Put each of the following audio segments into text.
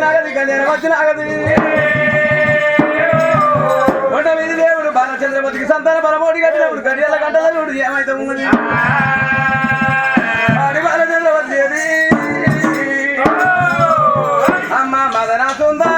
వచ్చినాగది కళ్యాణం వచ్చినాగది కొండ మీద దేవుడు బాలచంద్రమతికి సంతాన పరమోడి కట్టినప్పుడు గడియల గంటలు ఏమైతే ఉన్నది ఆడి బాలచంద్రపతి అమ్మ మదనా సుందరి.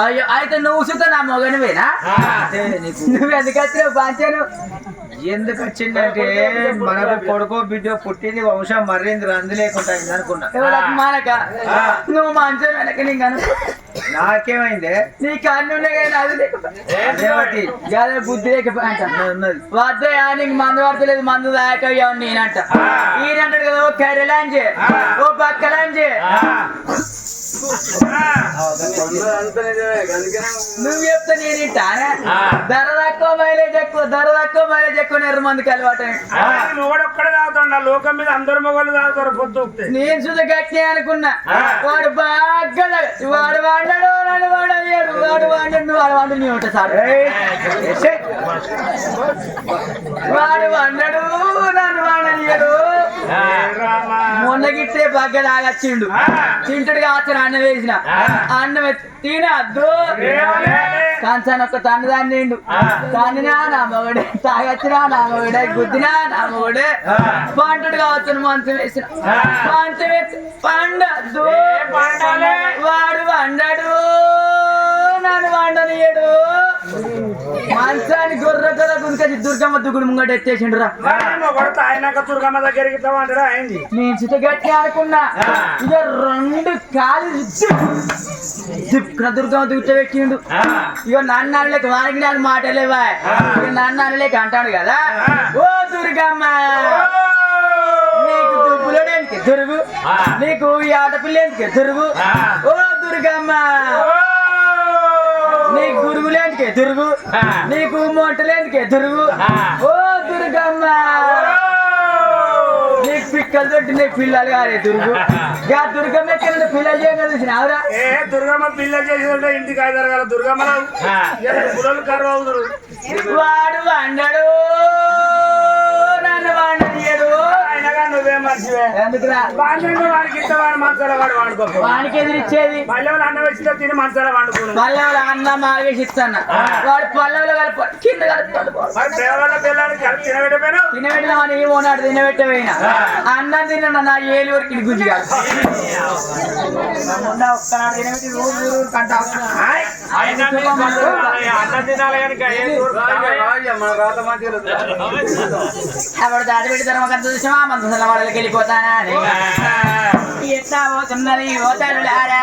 అయ్యో అయితే నువ్వు సుత నా మొగనివేనా నువ్వు ఎందుకు వచ్చినావు పాంచాను ఎందుకు వచ్చిందంటే మనకు కొడుకో బిడ్డ పుట్టింది వంశం మర్రింది రంది లేకుండా అనుకున్నా. మానక. నువ్వు మంచం వెనక నీకు నాకేమైంది? నీ కన్ను ఉన్నాయి అది బుద్ధి వద్దయా నీకు మందు పడతలేదు మందు దాకా నేనంట. ఈయనంటాడు కదా ఓ కర్రెలాంజే ఓ పక్కలాంజే నువ్వు చెప్తే నేను ఇంటానే ధర తక్కువ మైలేజ్ ఎక్కువ ధర తక్కువ మైలేజ్ ఎక్కువ నెర్ర మందికి అలవాటు మొగడొక్కడే తాగుతాడు? లోకం మీద అందరు మొగలు తాగుతారు పొద్దు నేను చూసి గట్టి అనుకున్నా. వాడు బాగా వాడు వాడాడు నన్ను వాడు వాడు వాడు నీ ఉంటా సార్. వాడు వాడాడు నన్ను వాడయ్యాడు మొన్న గిట్టే బగ్గ తాగచ్చిండు తింటుడు కావచ్చు అన్నం వేసిన. అన్నం తినద్దు కంచాన ఒక తన్ను దాన్నిండు తన్నినా నా మొగడే. తాగచ్చినా నా మొగడే. గుద్దినా నా మొగడే. పంటుడు కావచ్చు మంచం వేసిన. మంచం వేసి పండద్దు. వాడు వండడు. నన్ను వండనీయడు. మంచాన్ని గొర్రె గురికది దుర్గమ్మ దుగుడు ముంగట ఎత్తేసిండు రా ఆయనక దుర్గమ్మ దగ్గరికి అయింది. నేను చిత గట్టి అనుకున్నా ఇక రెండు కాలు దుర్గమ్మ దుగ్గుట పెట్టిండు. ఇక నన్ను అనలేక వానికి నాకు మాటలేవా ఇక నన్ను అనలేక అంటాడు కదా. ఓ దుర్గమ్మ నీకు దుబ్బులోడేందుకు దురుగు? నీకు ఈ ఆడపిల్ల ఎందుకు దురుగు? ఓ దుర్గమ్మ. నీ గురుగులేందుకే దురుగు. నీకు మొంటలేందుకే దురుగు. ఓ దుర్గమ్మ. నీ పిక్కలు పెట్టినాయి పిల్లలు కాదు దుర్గు. గా దుర్గమ్మ ఎక్కడ పిల్లలు చేయగలిసిన ఆవురా. ఏ దుర్గమ్మ పిల్ల చేసిందంటే ఇంటికి ఐదారు దుర్గమ్మరావు గుడలు కరువు అవుతురు వాడు వండడు నన్ను అయినగా నువ్వే మనిషివే. బాగా వాడికి ఇస్తే వాడు మంచాల వాడు వాడుకో వానికి ఎదిరిచ్చేది? వాళ్ళు అన్నం వచ్చితే తిని మంచాల వండుకోను. పల్లెవులు అన్న మాగేసి ఇస్తాను వాడు పల్లెవులు కలుపు కింద కలుపుతాడు మరి దేవాల పిల్లలకి కలిపి తినబెట్టపోయినావు తినబెడదామని ఓనాడు తినబెట్టపోయినా అన్నం తిన్నా నా ఏలు వరకు గుంజి కాదు. మొన్న ఒక్కనాడు తినబెట్టి రోజు ఊరు కంటా అన్నం తినాలి కనుక ఏం మన రాత మంచిగా అప్పుడు దాడి పెట్టి ధర్మ కంత చూసామా మంత్రుల వాళ్ళకి వెళ్ళిపోతానా? ఎట్లా పోతున్నది ఓతాడు తాగోతున్నది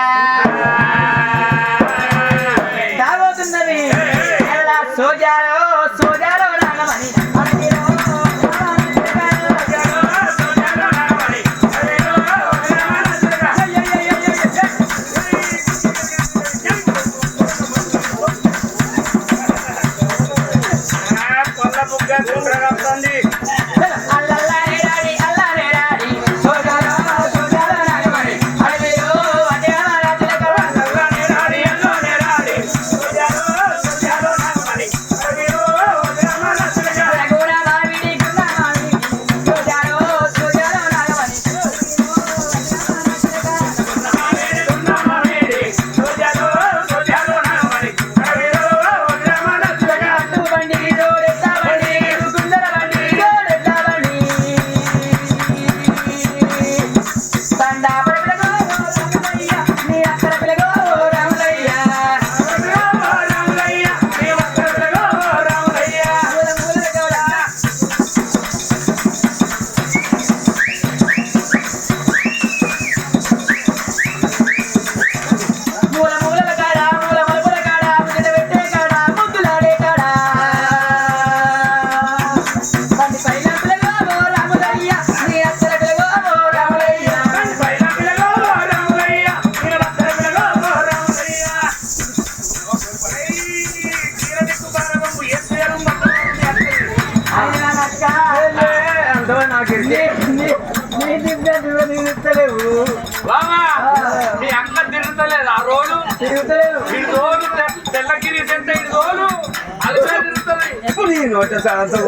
నీ నోట సాయంత్రం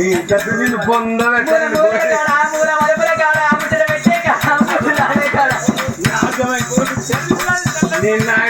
ఈ చెట్టు నీళ్ళు మూల పొందబెట్టాలి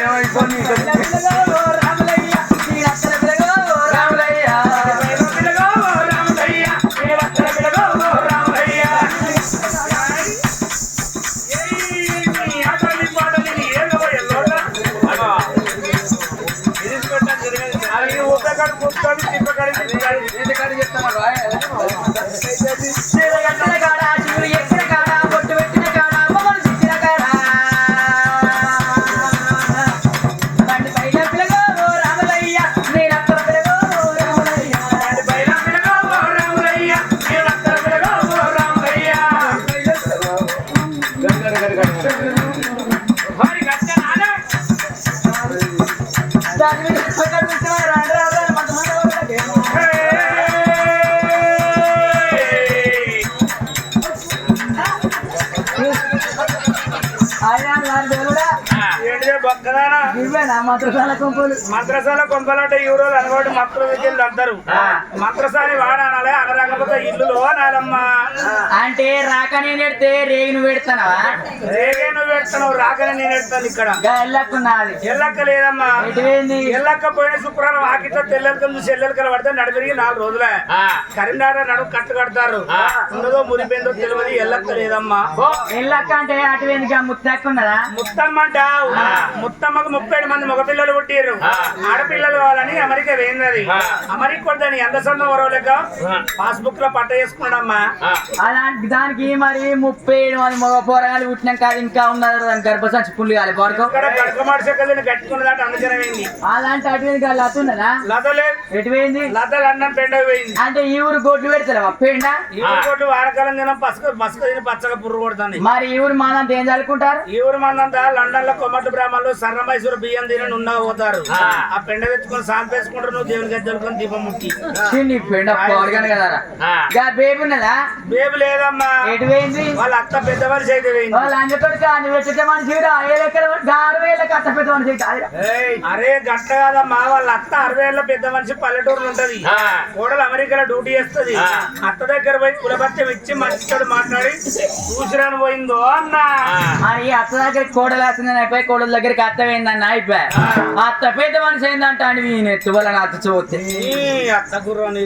మంత్రసాల కొంపులు. మంత్రసాల కొంపలంటే ఈ రోజు అనుకోటి మంత్రుల విద్యలు అంటారు. మంత్రసాని వాడానాలే అనరాకపోతే ఇల్లులో అనాలమ్మా అంటే రాక నేను ఎడితే రేగి నువ్వు పెడతానవా? రేగే పెడతావు రాకనే నేను పెడతాను ఇక్కడ. ఎల్లకున్నది. ఎల్లక్క లేదమ్మా ఎల్లక్క పోయిన శుక్రవారం ఆకితో తెల్లెలకలు చూసి ఎల్లెలకలు పడితే నడిపెరిగి నాలుగు రోజులే. కరీంనగర్ నడుము కట్టు కడతారు. ఉన్నదో మురిపోయిందో తెలియదు ఎల్లక్క లేదమ్మా ఎల్లక్క అంటే అటువైంది ముత్తక్కున్నదా? ముత్తమ్మ అంటావు ముత్తమ్మకు ముప్పై మంది మగపిల్లలు పుట్టిర్రు. ఆడపిల్లలు కావాలని అమెరికా వేయింది అమెరికా కొద్దని ఎంత సొంతం వరవ లెక్క పాస్బుక్లో పట్ట చేసుకున్నాడమ్మా అలాంటి దానికి మరి ముప్పై ఏడు మంది మగ పోరగాలు పుట్టినాక ఇంకా ఉన్నారు. దాని గర్భసంచి పుల్లి కాలి పడుకో వేయింది అలాంటి కాదు అతున్నదా లతలే అన్నం పెండ పోయింది. అంటే ఈ ఊరు గొడ్లు పెడతారా పెండ? ఈ ఊరు వారకాలం తిన పసుక పసుక తిని పచ్చగా పుర్రు కొడుతుంది. మరి ఈ ఊరు మానంత ఏం చల్లుకుంటారు ఈ ఊరు మందంతా లండన్లో కొమ్మటి బ్రాహ్మణులు సర్రమైసూరు బియ్యం బియ్యం తిని నున్నా పోతారు ఆ పెండ తెచ్చుకొని సాంపేసుకుంటారు నువ్వు దేవుని గద్దెలుకొని దీపం ముట్టి. నీ పెండ పోరగాను కదరా గా బేబీ ఉన్నదా? బేబు లేదమ్మా. ఎటు పోయింది? వాళ్ళ అత్త పెద్ద మనిషి అయితే పోయింది. వాళ్ళ అంజతోటి అరే గట్ట కాదమ్మా వాళ్ళ అత్త అరవై ఏళ్ళ పెద్ద మనిషి పల్లెటూరులో ఉంటది. కోడలు అమెరికాలో డ్యూటీ చేస్తది. అత్త దగ్గర పోయి కులభత్యం ఇచ్చి మంచితో మాట్లాడి చూసిరాని పోయిందో అన్న. మరి అత్త దగ్గర కోడలు వస్తుందని అయిపోయి కోడల దగ్గరికి అత్త పోయిందన్న అయిపోయి అత్త పెద్ద మనిషి ఏందంట అని నేను ఎత్తువలని అత్త చూస్తే. అత్త గుర్రం నీ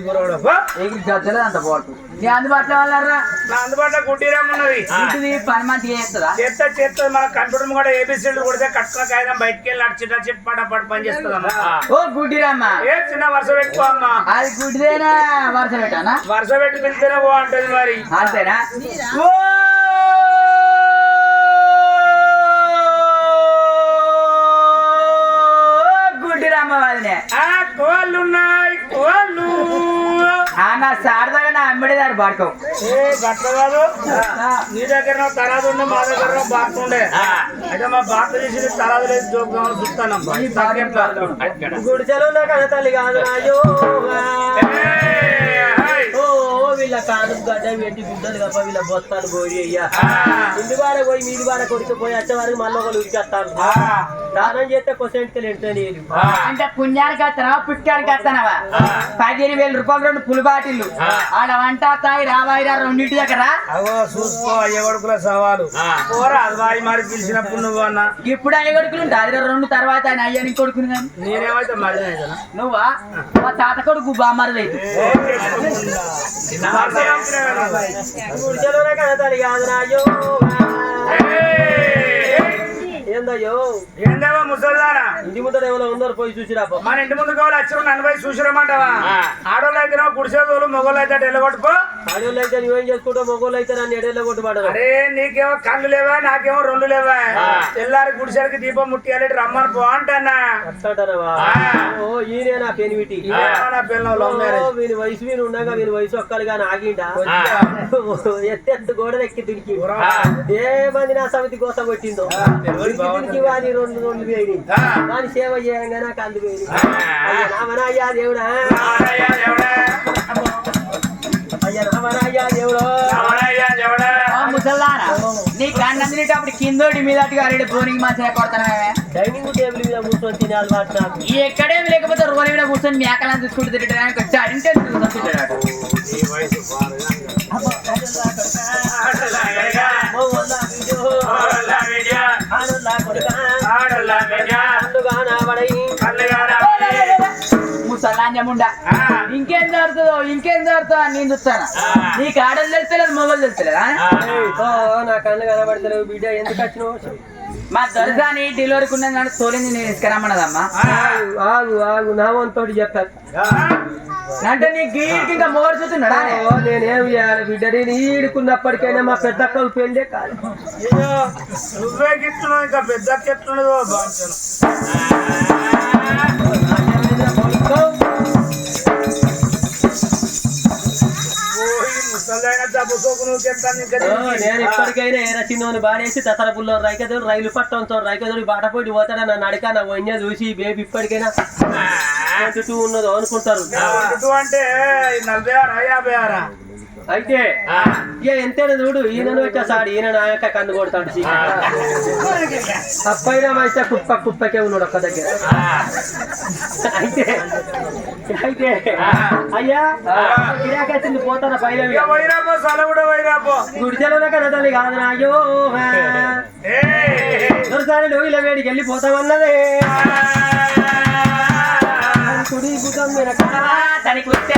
గద్దలేదు అంత పోటు. నీ అందుబాటులో వాళ్ళరా నా అందుబాటులో గుడ్డిరామున్నది ఇంటిది పని మంచి చేస్తుందా? చేస్తా చేస్తా మన కంప్యూటర్ కూడా ఏబిసిడ్లు కొడితే కట్టుకున్న కాగితం బయటికి వెళ్ళి అటు చిట్ట చిట్ పడ పడ పని చేస్తుందమ్మా. ఓ గుడ్డిరమ్మా ఏ చిన్న వరుస పెట్టుకో అమ్మా. అది గుడ్డిదేనా? వరుస పెట్టానా? వరుస పెట్టి పిలిస్తేనే బాగుంటది మరి. అంతేనా? ఓ! గుడ్డిరమ్మ వాళ్ళనే. ఆ కోళ్ళు ఉన్నాయి కోళ్ళు. ఆ నా సారదాగా నా అమ్మడిదారు పడుకో. ఏ గట్ల కాదు నీ దగ్గర తరాదు ఉండే మా దగ్గర బాత్ ఉండే. అయితే మా బాత్ తీసి తరాదు లేదు జోకుదామని చూస్తానమ్మా గుడిసెలో ఉన్న కదా తల్లి కాదు ఓ వీళ్ళ కాను గడ్డ పెట్టి గుడ్డలు కప్ప వీళ్ళ బొత్తాలు గోరి అయ్యా ఇంటి వాడ పోయి మీది వాడ కొడుకు పోయి వచ్చే వరకు మళ్ళీ ఒకళ్ళు ఉరికేస్తాను ఆ, దానం చేస్తే కొసెంట్కి ఎంటే నేను అంటే పుణ్యానికి వస్తానవా పుట్టానికి వస్తానవా పదిహేను వేల రూపాయలు రెండు పులి బాటిల్లు ఆడ వంట తాయి రావాయిరా రెండింటి దగ్గర అగో చూసుకో అయ్య కొడుకుల సవాలు పోరా అది మరి పిలిచినప్పుడు నువ్వు అన్న ఇప్పుడు అయ్య కొడుకులు ఉంటా అది రెండు తర్వాత ఆయన అయ్యాని కొడుకుని కానీ నేనేమైతే? నువ్వా మా తాత కొడుకు బామ్మరిది ఏందేవా ముసల్దానా ఇంటి ముందర ఎవరో ఉన్నారు పోయి చూసిరా. మన ఇంటి ముందు కావాలి వచ్చి నలభై చూసిరమంటావా ఆడోళ్ళు అయితే కుడిసేదోళ్ళు మొగోళ్ళు అయితే ఎల్లగొట్టుకో ఆడవాళ్ళు అయితే నువ్వేం చేసుకుంటావు? మొగోళ్ళు అయితే నన్ను ఎడేళ్ళ కొట్టుబడరు అరే నీకేమో కళ్ళు లేవా? నాకేమో రెండు లేవా? తెల్లారి గుడిసెలకి దీపం ముట్టియాలి రమ్మని పో అంటానా ఓ ఈయన నా పెనివిటి నా పిల్లలు వీని వయసు వీని ఉండగా వీని వయసు ఒక్కలుగా ఆగిండా? ఎత్తెత్తు గోడలు ఎక్కి దినికి ఏ మంది నా సమితి కోసం కొట్టిందో? దినికి వాని రెండు రెండు వేయి వాని సేవ చేయంగా నాకు అందు వేయి రామనయ్యా దేవుడా. దేవుడు. నీ కన్నం తినేటప్పుడు కిందోటి మీద అరటి బోనికి మంచిగా కొడతానమే డైనింగ్ టేబుల్ మీద కూర్చొని తినే అలవాటు నాకు ఎక్కడేం లేకపోతే రోడ్ల మీద కూర్చొని మేకలను వచ్చాడంటే తిరుగుతుంటాడు ముసలాంజముండా ఇంకేం జరుగుతుందో ఇంకేం జరుగుతుందో అని నేను చూస్తాను. నీకు ఆడలు తెలుస్తలేదు మొగలు తెలుస్తలేదా నా కళ్ళు కనబడతలేవు బిడ్డ ఎందుకు వచ్చినావు? మా దొరసాని డెలివరీకి ఉన్నది కానీ తోలింది నేను తీసుకురమ్మన్నదమ్మా. ఆగు ఆగు ఆగు నా వంతోటి చెప్పాను అంటే నీ గీడికి ఇంకా మొగడు చూస్తున్నాడా? ఓ నేనేం చేయాలి బిడ్డ? నేను ఈడుకున్నప్పటికైనా మా పెద్ద అక్కలు పెళ్ళే కాదు. నువ్వే గిట్లున్నావు ఇంకా పెద్ద ఎట్లున్నదో నేను ఇప్పటికైనా ఏ రచిందని బాడేసి దసరా పుల్లో రైకదోడు రైలు పట్టంతో రైకదోడి బాటపోయి పోతాడా? నన్ను అడక నా వన్య చూసి బేబీ ఇప్పటికైనా చుట్టూ ఉన్నదో అనుకుంటారు. అంటే నలభై ఆరా యాభై ఆరా? అయితే ఇక ఎంతైనా చూడు ఈయనను వచ్చేసాడు ఈయన నా యొక్క కన్ను కొడతాడు అప్పైనా మంచిగా కుప్ప కుప్పకే ఉన్నాడు ఒక్క దగ్గర. అయితే అయితే అయ్యా గిరాకొచ్చింది పోతాన పైన గుడిచెలోనే కదా తల్లి కాదు నా అయ్యో దొరసారి నువ్వు ఇలా వేడికి వెళ్ళిపోతామన్నదే కుడి కావా తనకి వస్తే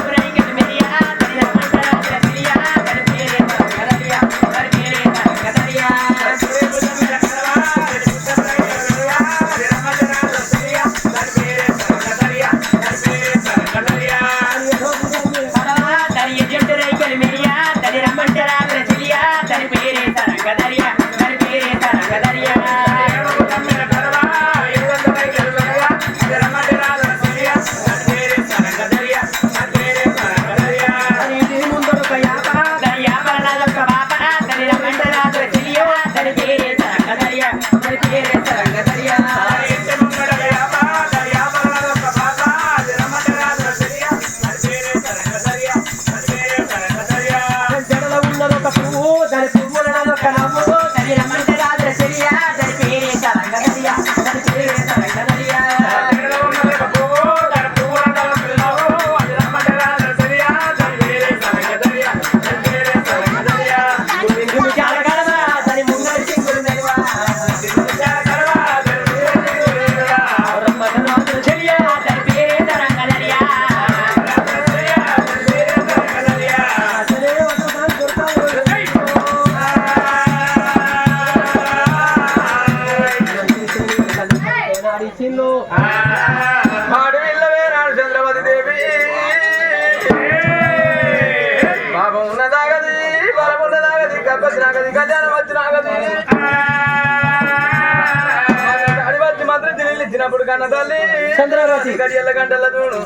చంద్రావతి. గడియల గంటల చూడు.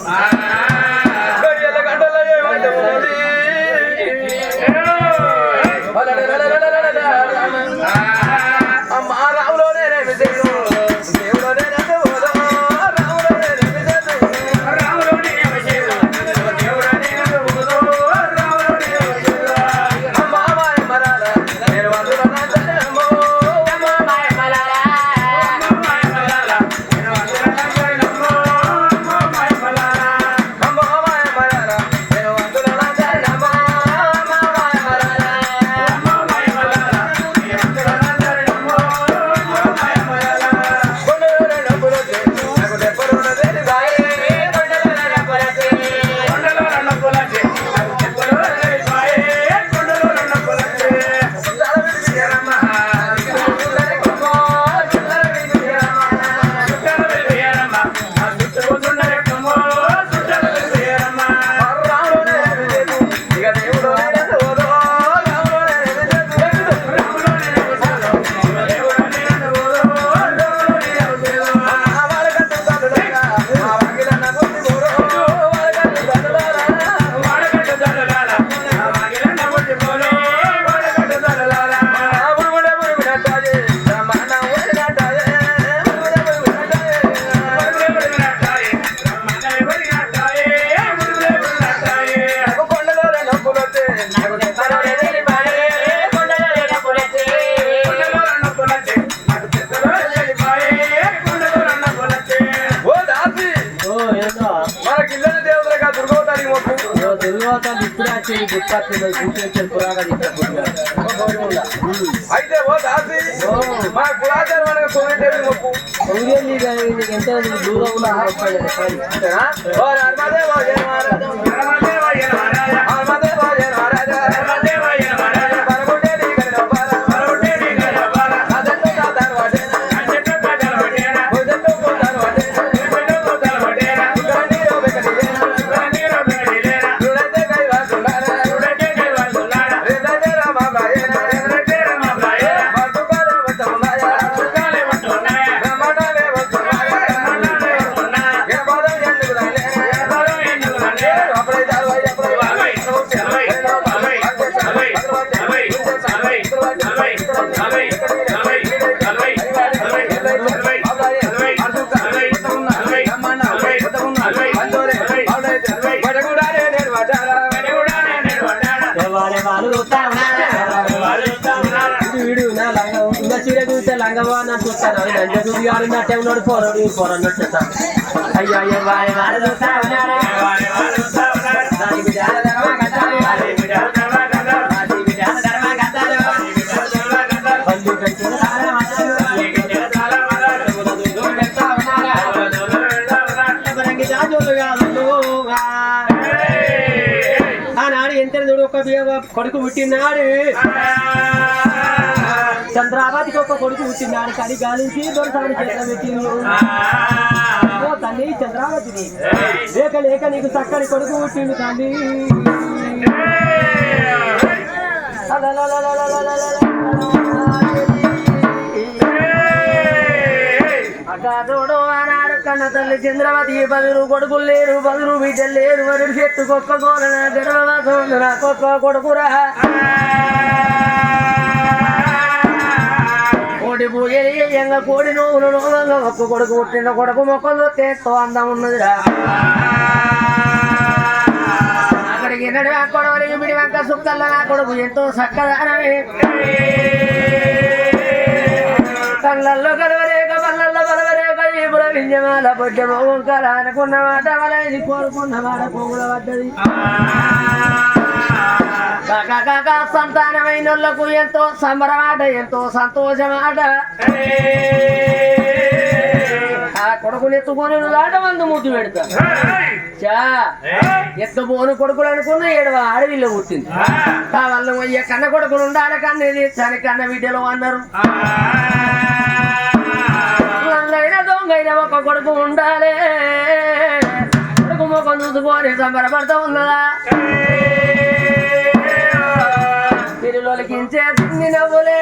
గడియల గంటల ఏమంటే తెలుగువాత ఇప్పుడే వచ్చి గుర్తొచ్చింది గుర్తొచ్చిన పురాగా అయితే ఓ దాసి మన కులాచారం అనగా కోనేటేవి మొక్కు. సౌర్యం ఎంత దూరం ఉన్నా జయ మహారాజా. జయ మహారాజా. లంగవా ఉన్నాడు పోరాడు పోరన్నట్టు అయ్యో అయ్యో చూస్తా దాని బిడ్డ ఆనాడు ఎంత చూడు ఒక కొడుకు పుట్టినాడు. చంద్రావతికి ఒక కొడుకు పుట్టినాడు కడి గాలించి దొరసాని చేతిలో పెట్టింది. ఓ తల్లి చంద్రావతిని. లేక లేక నీకు చక్కని కొడుకు పుట్టింది తల్లి. అగాధోడు ఆనాడు కన్న తల్లి చంద్రవతి. బదురు కొడుకులు లేరు బదురు బిడ్డలు లేరు. వరుడు చెట్టు కొక్క కోరన గర్భవాసం కొక్క కొడుకురా. కోడి పూజలు ఎంగ కోడి నోవులు నోవంగా ఒక్క కొడుకు పుట్టిన కొడుకు మొక్కలు ఎంతో అందం ఉన్నదిరా అక్కడికి నడు ఆ కొడవలికి బిడి వంక నా కొడుకు ఎంతో చక్కదానమే. కళ్ళల్లో కలవరేక పళ్ళల్లో బలవరేక ఈపుల వింజమాల బొడ్డ వంకర అనుకున్న మాట వలది కోరుకున్న మాట పొగుల పడ్డది. సంతానమైన వాళ్ళకు ఎంతో సంబరమాట ఎంతో సంతోషమాట. ఆ కొడుకుని ఎత్తుకొని ఆట మందు ముద్దు పెడతా. చా ఎత్తు కొడుకులు అనుకున్న ఏడవ అడవిలో పుట్టింది. ఆ వల్ల అయ్యే కన్న కొడుకులు ఉండాలి కన్నది చని కన్న బిడ్డలు అన్నారు దొంగైన ఒక కొడుకు ఉండాలి. కొడుకు ముఖం చూసుకొని సంబరపడతా ఉన్నదా? తిరులోకించే తిండి నవ్వులే?